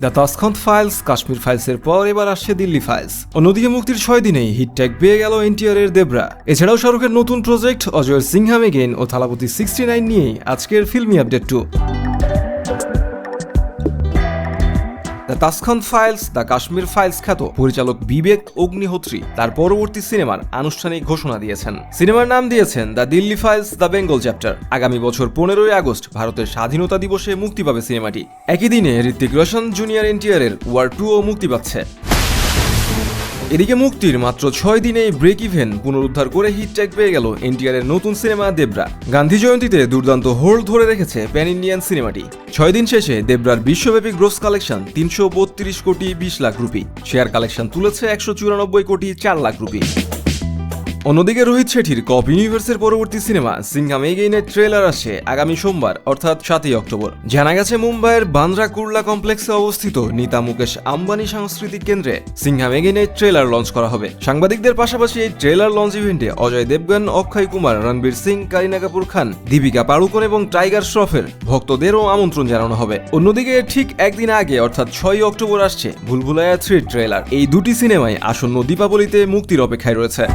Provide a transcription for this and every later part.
The Tashkent files, Kashmir ফাইলসের পর এবার আসছে দিল্লি ফাইলস। অন্যদিকে মুক্তির ছয় দিনেই হিট ট্যাগ পেয়ে গেল এনটিআরের দেবরা। এছাড়াও শাহরুখের নতুন প্রজেক্ট, অজয় সিংহাম এগেন ও থালাপতি সিক্সটি নাইন নিয়েই আজকের filmi update two. The files, the Kashmir files খ্যাত পরিচালক বিবেক অগ্নিহোত্রী তার পরবর্তী সিনেমার আনুষ্ঠানিক ঘোষণা দিয়েছেন। সিনেমার নাম দিয়েছেন the Delhi files, the Bengal chapter. আগামী বছর পনেরোই আগস্ট ভারতের স্বাধীনতা দিবসে মুক্তি পাবে সিনেমাটি। একই দিনে ঋত্বিক রোশন জুনিয়র এনটিআরের ওয়ার টুও মুক্তি পাচ্ছে। এদিকে মুক্তির মাত্র ছয় দিনেই ব্রেক ইভেন পুনরুদ্ধার করে হিট ট্যাগ পেয়ে গেল এনটিআরের নতুন সিনেমা দেবরা। গান্ধী জয়ন্তীতে দুর্দান্ত হোল্ড ধরে রেখেছে প্যান ইন্ডিয়ান সিনেমাটি ছয় দিন শেষে দেবরার বিশ্বব্যাপী গ্রোস কালেকশন তিনশো বত্রিশ কোটি বিশ লাখ রুপি। শেয়ার কালেকশন তুলেছে একশো চুরানব্বই কোটি চার লাখ রুপি। অন্যদিকে রোহিত শেঠির কপ ইউনিভার্সের পরবর্তী সিনেমা সিংহাম এগেইনের ট্রেলার আসে আগামী সোমবার, অর্থাৎ সাতই অক্টোবর। জানা গেছে, মুম্বাইয়ের বান্দ্রা কুর্লা কমপ্লেক্সে অবস্থিত নিতা মুকেশ আম্বানি সাংস্কৃতিক কেন্দ্রে সিংহাম এগেইনের ট্রেলার লঞ্চ করা হবে। সাংবাদিকদের পাশাপাশি এই ট্রেলার লঞ্চ ইভেন্টে অজয় দেবগন, অক্ষয় কুমার, রণবীর সিং, কারিনা কাপুর খান, দীপিকা পাড়ুকোন এবং টাইগার শ্রফের ভক্তদেরও আমন্ত্রণ জানানো হবে। অন্যদিকে ঠিক একদিন আগে, অর্থাৎ ছয়ই অক্টোবর আসছে ভুলভুলায়া থ্রি ট্রেলার। এই দুটি সিনেমায় আসন্ন দীপাবলিতে মুক্তির অপেক্ষায় রয়েছে।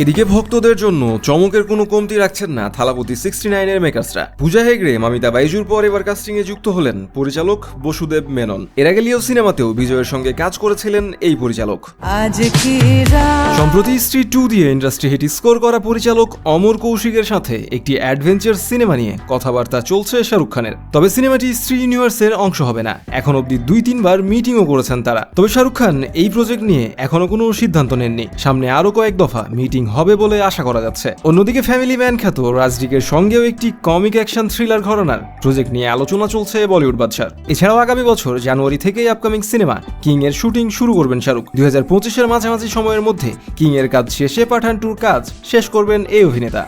এদিকে ভক্তদের জন্য চমকের কোনো কমতি রাখছেন না থালাপতি সিক্সটি নাইনের মেকার্সরা। পূজা হেগড়ে মামিতা বাইজুর পর এবার কাস্টিং এ যুক্ত হলেন পরিচালক বসুদেব মেনন। এর আগে লিও সিনেমাতেও বিজয়ের সঙ্গে কাজ করেছিলেন এই পরিচালক। সম্প্রতি স্ত্রী টু দিয়ে ইন্ডাস্ট্রি হিট স্কোর করা পরিচালক অমর কৌশিকের সাথে একটি অ্যাডভেঞ্চার সিনেমা নিয়ে কথাবার্তা চলছে শাহরুখ খানের। তবে সিনেমাটি স্ত্রী ইউনিভার্সের অংশ হবে না। এখন অব্দি দুই তিনবার মিটিংও করেছেন তারা। তবে শাহরুখ খান এই প্রজেক্ট নিয়ে এখনও কোনো সিদ্ধান্ত নেননি। সামনে আরও কয়েক দফা মিটিং হবে বলে আশা করা যাচ্ছে। অন্যদিকে ফ্যামিলি ম্যান খ্যাত রাজডিকের সঙ্গেও একটি কমিক অ্যাকশন থ্রিলার ঘটনার প্রজেক্ট নিয়ে আলোচনা চলছে বলিউড বাদশার। এছাড়াও আগামী বছর জানুয়ারি থেকেই আপকামিং সিনেমা কিং এর শুটিং শুরু করবেন শাহরুখ। দুই হাজার পঁচিশের মাঝামাঝি সময়ের মধ্যে কিং এর কাজ শেষে পাঠান টুর কাজ শেষ করবেন এই অভিনেতা।